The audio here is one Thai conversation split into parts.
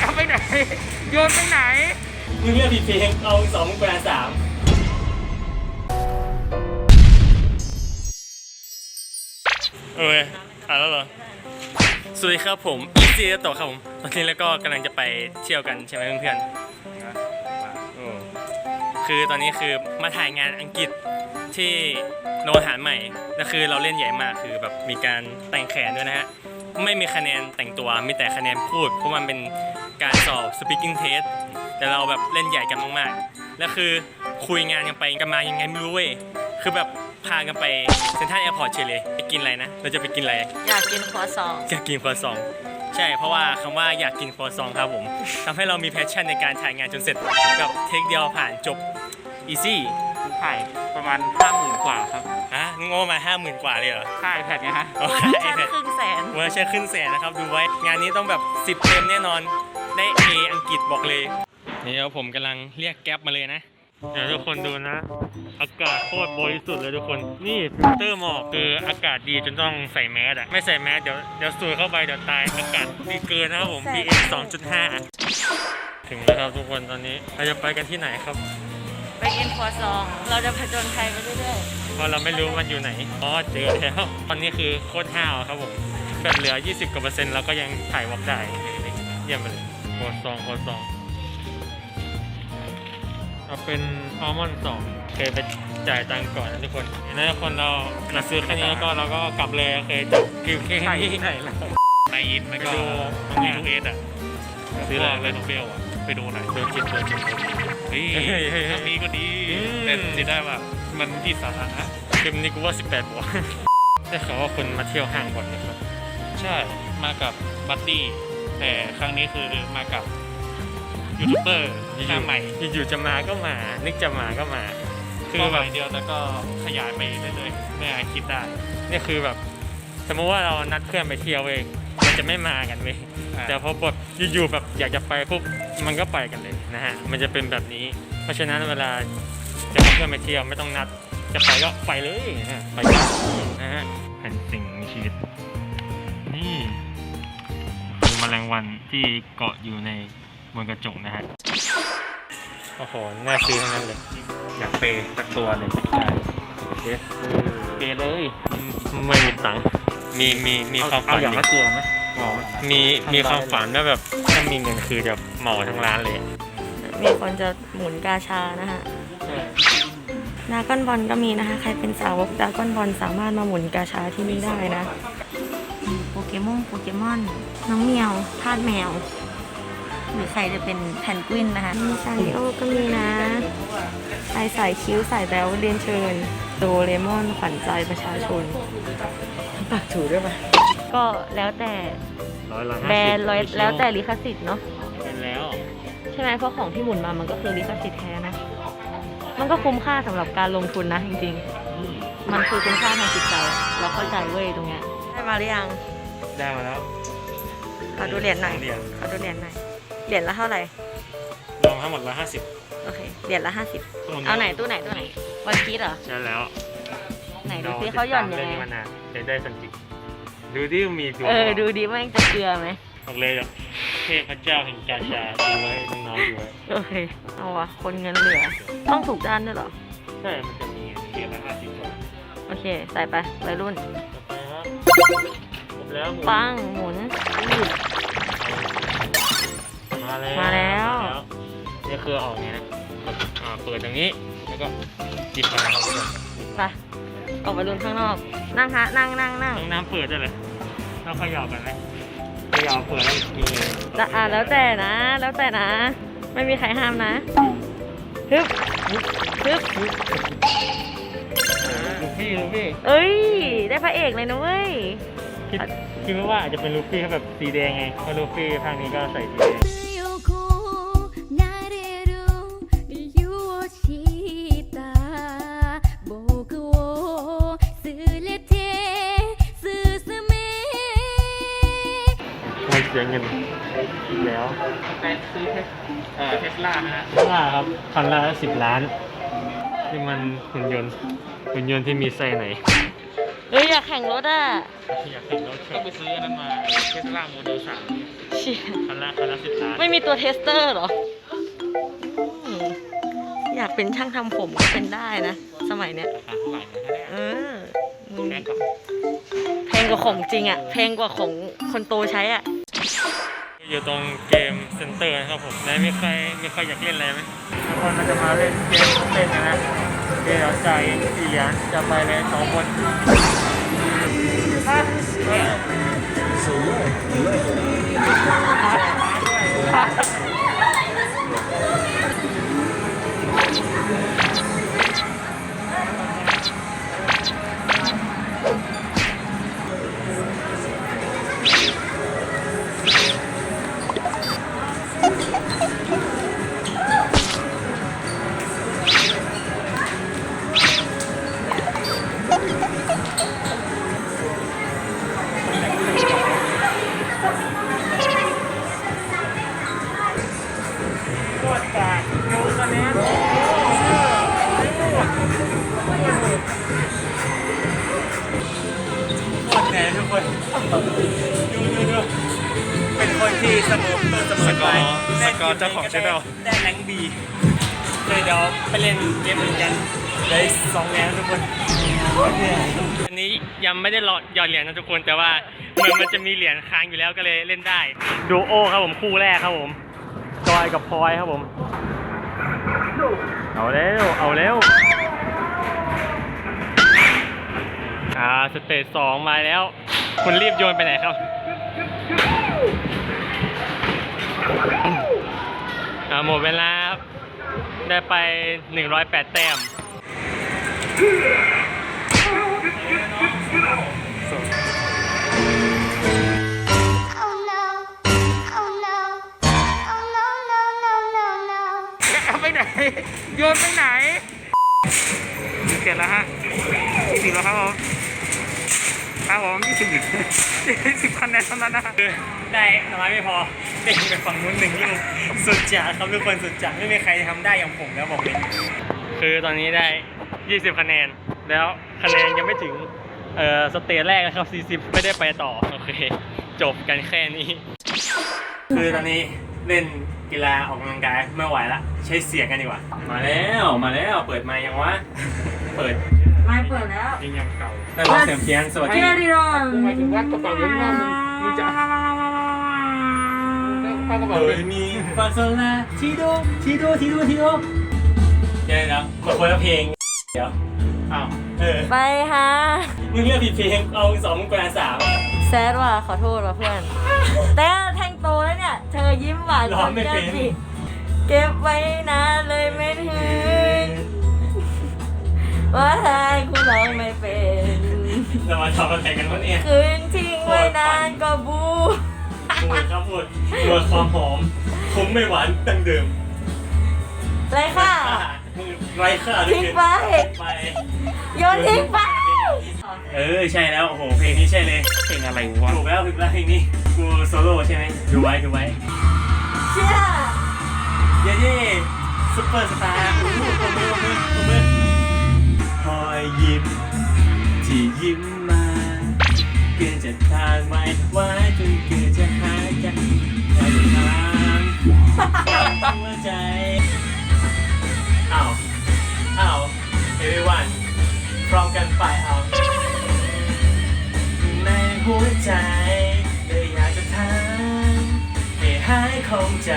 เอาไปไหน โยนไปไหน มึงเลือกผิดเพลงเอาสองแปดสามเอ้ยอ่านแล้วเหรอ สวัสดีครับผมอีซีโตะครับผม ตอนนี้แล้วก็กำลังจะไปเที่ยวกันใช่ไหมเพื่อนๆโอ้คือตอนนี้คือมาถ่ายงานอังกฤษที่โรงอาหารใหม่แล้วคือเราเล่นใหญ่มากคือแบบมีการแต่งแขนด้วยนะฮะ ไม่มีคะแนนแต่งตัว มีแต่คะแนนพูด เพราะมันเป็นการสอบ speaking test แต่เราแบบเล่นใหญ่กันมากๆ แล้วคือคุยงานกันไปกันมายังไงไม่รู้เว้ย คือแบบพากันไปเซ็นทรัลแอร์พอร์ตเฉยเลยไปกินอะไรนะ เราจะไปกินอะไร อยากกินครัวซอง อยากกินครัวซอง ใช่ เพราะว่าคำว่าอยากกินครัวซองครับผมทำให้เรามีแพชชั่นในการถ่ายงานจนเสร็จกับเทคเดียวผ่านจบ easy ถ่ายประมาณห้าหมื่นกว่าครับ ฮะงงมาห้าหมื่นกว่าเลยเหรอค่ายแพดไงฮะ โอเวอเคร์ชันไอแพดครึ่งแสน เวอร์ชันขึ้นแสนนะครับ ดูไว้ งานนี้ต้องแบบ10เต็มแน่นอน ได้ A อังกฤษบอกเลยนี่แล้วผมกำลังเรียกแก๊ปมาเลยนะ เดี๋ยวทุกคนดูนะ อากาศโคตรบริสุทธิ์เลยทุกคน นี่ฟิลเตอร์หมอกคืออากาศดีจนต้องใส่แมสอะไม่ใส่แมสเดี๋ยวเดี๋ยวสูดเข้าไปเดี๋ยวตาย อากาศดีเกินนะครับผม PM 2.5 ถึงแล้วครับทุกคนตอนนี้เราจะไปกันที่ไหนครับ ไปกินครัวซอง เราจะผจญภัยไปเรื่อยเพราะเราไม่รู้มันอยู่ไหน อ๋อเจอแล้ว ตอนนี้คือโคตรห้าวครับผมแบบเหลือ 20กว่าเปอร์เซ็นต์เราก็ยังถ่ายวอล์กได้ เยี่ยมไปเลยโคตรซองโคตรซองเอาเป็นอัลมอนด์สองเคยไปจ่ายตังค์ก่อนนะทุกคนนะทุกคนเราเราซื้อแค่นี้แล้วก็เราก็กลับเลยโอเคจบคิวแค่นี้ใช่แล้วในอินไปแล้วก็ดูของอีทูเอสอะซื้ออะไรเลนโนเบลอะ ไปดูหน่อยดูจิตดูจิตเฮ้ยเฮ้ยเฮ้ยเฮ้ยถ้ามีก็ดีอืมแต่เสียได้ว่ามันที่สาธารณะคลิปนี้กูว่า 18บวกได้ข่าวว่าคนมาเที่ยวห้างบ่อยนะครับ ใช่มากับบัดดี้แต่ครั้งนี้คือมากับยูทูบเบอร์หน้าใหม่อยู่ๆจะมาก็มา นึกจะมาก็มาคืคืออแบแบบบเดียวแล้วก็ขยายไปเรื่อยๆไม่อาจคิดได้นี่คือแบบ สมมติว่าเรานัดเพื่อนไปเที่ยวเองมันจะไม่มากันเว้ยอ่า แต่พอแบบอยู่ๆแบบอยากจะไปปุ๊บมันก็ไปกันเลยนะฮะมันจะเป็นแบบนี้ เพราะฉะนั้นเวลาจะพาเพื่อนไปเที่ยวไม่ต้องนัด จะไปก็ไปเลยนะฮะไปกันนะฮะแผ่นสิ่งมีชีวิต นี่คือแมลงวันที่เกาะอยู่ในบนกระจกนะฮะโอ้โหน่าซื้อทั้งนั้นเลย อยากเปย์สักตัวเลยเดี๋ยวเปย์เลยไม่มีตังค์มีมีมีความฝันเอาอย่างอยู่ละตัวไหม มีมีความฝันว่าแบบถ้ามีเงินคือจะเหมาทั้งร้านเลยๆมีคนจะหมุนกาชานะฮะดากอนบอลก็มีนะคะ ใครเป็นสาวกดากอนบอลสามารถมาหมุนกาชาที่นี่ได้นะอืมโปเกมอนโปเกมอน น้องเมียวทาสแมว หรือใครจะเป็นแพนกวินนะคะมีซาริโอก็มีนะใครใส่คิ้วใส่แบลเรียนเชิญ โดเรมอนขวัญใจประชาชน ปากถูด้วยไหม ก็แล้วแต่ร้อยละแบรนด์ร้อยแล้วแต่ลิขสิทธิ์เนาะเป็นแล้วใช่ไหมเพราะของที่หมุนมามันก็คือลิขสิทธิ์แท้นะ มันก็คุ้มค่าสำหรับการลงทุนนะจริงๆมันคือคุ้มค่าทางจิตใจอะเราเข้าใจเว้ยตรงเนี้ยได้มาหรือยังได้มาแล้วขอดูเหรียญหน่อยเหรียญขอดูเหรียญหน่อยเหรียญละเท่าไหร่รวมทั้งหมดร้อยห้าสิบโอเคเหรียญละห้าสิบเอาไหนตู้ไหนตู้ไหนวันคิดเหรอใช่แล้วไหนดูซิเขาหย่อนยังเรื่องไงนี้มานานเดี๋ยวได้สันติ ดูดิมีตัวเออ ดูดิแม่งจะเกลือไหมบอกเลยแบบเทพเจ้าแห่งกาชาดูไว้น้องๆดูไว้โอเค เอาวะ คนเงินเหลือ ต้องถูกด้านด้วยเหรอ ใช่ มันจะมีเหรียญละห้าสิบตัวโอเค ใส่ไปวัยรุ่น ต่อไปครับครบแล้วหมุนปัง หมุนอืด มาแล้วมาแล้วนี่คือออกไงนะอ่าเปิดตรงนี้ แล้วก็จิบมาครับทุกคนไป ออกไปลุ้นข้างนอก นั่งฮะนั่งนั่งนั่งต้องน้ำเปิดด้วยเลยเราเขย่ากันไหมเขย่าเปิดแล้วกินเลยละอะแล้วแต่นะ แล้วแต่นะ ไม่มีใครห้ามนะฮึบฮึบลูฟี่ลูฟี่เอ้ย ได้พระเอกเลยนะเว้ย คิดคิดว่าอาจจะเป็นลูฟี่เขาแบบสีแดงไงเพราะลูฟี่ภาคนี้ก็ใส่สีแดง เสียเงินอีกแล้วไปซื้อเทสเอ่อเทสลานะฮะว่าครับคันละสิบล้าน นี่มันหุ่นยนต์หุ่นยนต์ที่มีไส้ไหนเฮ้ยอยากแข่งรถอะอยากเห็นรถก็ไปซื้ออันนั้นมาเทสลาโมเดลสามเชี่ยคันละคันละสิบล้านไม่มีตัวเทสเตอร์เหรออืมอยากเป็นช่างทำผมก็เป็นได้นะ สมัยเนี้ย ราคาเท่าไหร่นะเนี่ยเออมึงแพงกว่าแพงกว่าของจริงอะแพงกว่าของคนโตใช้อะ อยู่ตรงเกมเซ็นเตอร์นะครับผมไหนมีใครมีใครอยากเล่นอะไรไหมทุกคนมันจะมาเล่นเกมเล่นนะเกมเอาใจสี่เหรียญจะไปเลยสองคนโค ตรกากดูคะแนนโคตรแน่ทุกคนดูดูดูเป็นคนที่เสมอต้นเสมอปลายสกอร์เจ้าของ channel ได้แรงบีเลยเดี๋ยวไปเล่นเกมอื่นกันเลยสองแรงทุกคนอันนี้ยังไม่ได้หลอดหยอดเหรียญนะทุกคนแต่ว่าเหมือนมันจะมีเหรียญค้างอยู่แล้วก็เลยเล่นได้ดูโอครับผมคู่แรกครับผม จอยกับพลอยครับผม เอาแล้ว เอาแล้ว อ่า สเตจสองมาแล้ว คุณรีบโยนไปไหนครับ อ่า หมดเวลาครับได้ไป 108 แต้ม โยนไปไหน เสร็จแล้วฮะยี่สิบแล้วครับผมครับผมยี่สิบยี่สิบคะแนนเท่านั้นนะคือได้น้อยไม่พอเด้งไปฝั่งนู้นหนึ่งลูกสุดจัดครับทุกคนสุดจัดไม่มีใครทำได้อย่างผมแล้วบอกเลยคือตอนนี้ได้20คะแนน แล้วคะแนนยังไม่ถึงเอ่อสเตจแรกนะครับ 40 ไม่ได้ไปต่อ โอเค จบกันแค่นี้ คือตอนนี้ เล่นกีฬาออกกำลังกายไม่ไหวละใช้เสียงกันดีกว่า มาแล้วมาแล้วเปิดไมค์ยังวะเปิดไม่เปิดแล้วยังยังเก่าได้รับเสียงเพียงสวัสดีเจริญหมายถึงว่ากระเป๋าเงินนอกมึงมึงจะเข้ากระเป๋าเปิเงิดนมีฟาโซลาทีโดทีโดทีโดทีโดเดี๋ยวนะมาคนละเพลงเดี๋ยวอ้าวเออไปฮะมึงเลือกผิดเพลงเอาสองมึงกว่าสามแซดว่ะขอโทษว่ะเพื่อนแต่แทง โตแล้วเนี่ย เธอยิ้มหวานร้องไม่เป็นจผิดเก็บไว้นานเลยไม่ถึงว่าทางคุณร้องไม่เป็นเรามาทำอะไรกันวะเนี่ยคืนทิ้งไว้นานก็บูพูดครับพูดตัวความหอมคงไม่หวานดังเดิมไรค่ะมึงไร้ค่าเหลยทิ้งไปไปโยนทิ้งไป เออใช่แล้วโอ้โหเพลงนี้ใช่เลยเพลงอะไรวะถูกแล้วถูกแล้วเพลงนี้กูโซโล่ใช่ไหมดูไว้ดูไว้เชื่อเย้เย้ซุปเปอร์สตาร์อู้ปรบมือปรบมือปรบมือพอยยิ้มที่ยิ้มมาเกินจะทานไม่ไหวจนเกินจะหายใจแค่ทางหัวใจ ของใจ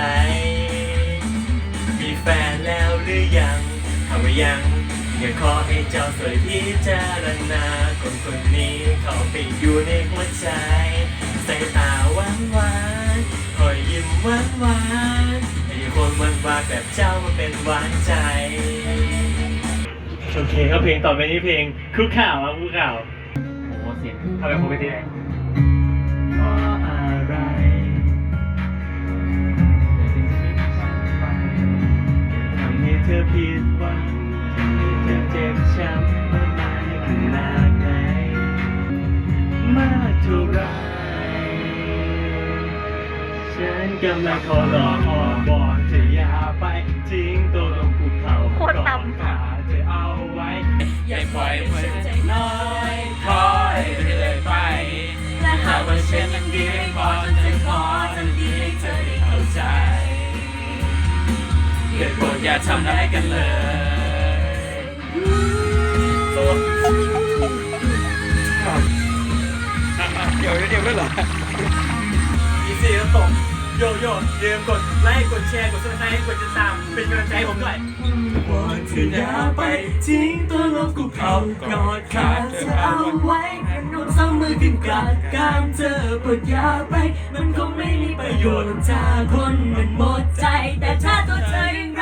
มีแฟนแล้วหรือยังถ้าว่ายัง อยากขอให้เจ้าช่วยพิจารณาคนคนนี้เขาไปอยู่ในหัวใจ สายตาหวานหวานๆคอยยิ้มหวานหวานๆให้คนหวานหวานๆแบบเจ้ามาเป็นหวานใจโอเคครับเพลงต่อไปนี้เพลงคุกข่าวครับคุกข่าวโอ้โหเสียงทำไมผมไปที่ไห เธอผิดหวังทำให้เธอเจ็บช้ำมากมายขนาดไหนมากเท่าไรฉันกำลังขอร้องอ้อนวอนเธออย่าไปทิ้งตัวลงภูเขาโคตรต่ำกอดขาเธอเอาไว้ อย่าปล่อยไว้น้อย อย่าทำร้ายกันเลยเดี๋ยวเดี๋ยวด้เหรออีซี่ก็ตกโยโย่อย่าลืมกดไลค์กดแชร์กดซับสไครต์กดติดตามเป็นกำลังใจให้ผมด้วยว่าเธออย่าไปทิ้งตัวลบกูเขากอดขาเธอเอาไว้กระนุ่มสองมือขึ้นกลางกามเธอปวดยาไป มันคงไม่มีประโยชน์ถ้าคนมันหมดใจ แต่ถ้าตัวเธอยัง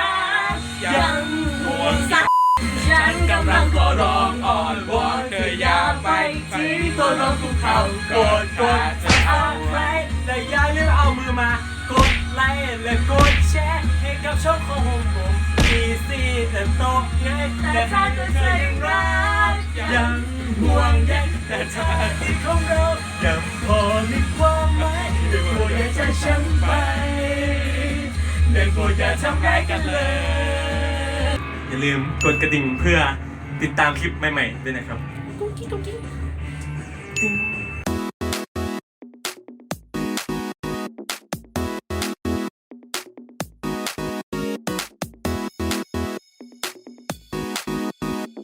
ยังห่วงสักฉันกำลังขอร้องอ้อนวอนเธออย่าไปทิ้งตัวลบกูเขากดกอดเธอเอาไว้และอย่าลืมเอามือมากดไลค์และกดแชร์ให้กับช่องของผมอีซี่แต่โตไงแต่ถ้าตัวเธอยังรักยังห่วงใยแต่ถ้าที่ของเรายังพอมีความหมายเดี๋ยวโปรดอย่าจากฉันไปเดี๋ยวโปรดอย่าทำร้ายกันเลย อย่าลืมกดกระดิ่งเพื่อติดตามคลิปใหม่ๆด้วยนะครับ กุ๊กกิ๊ก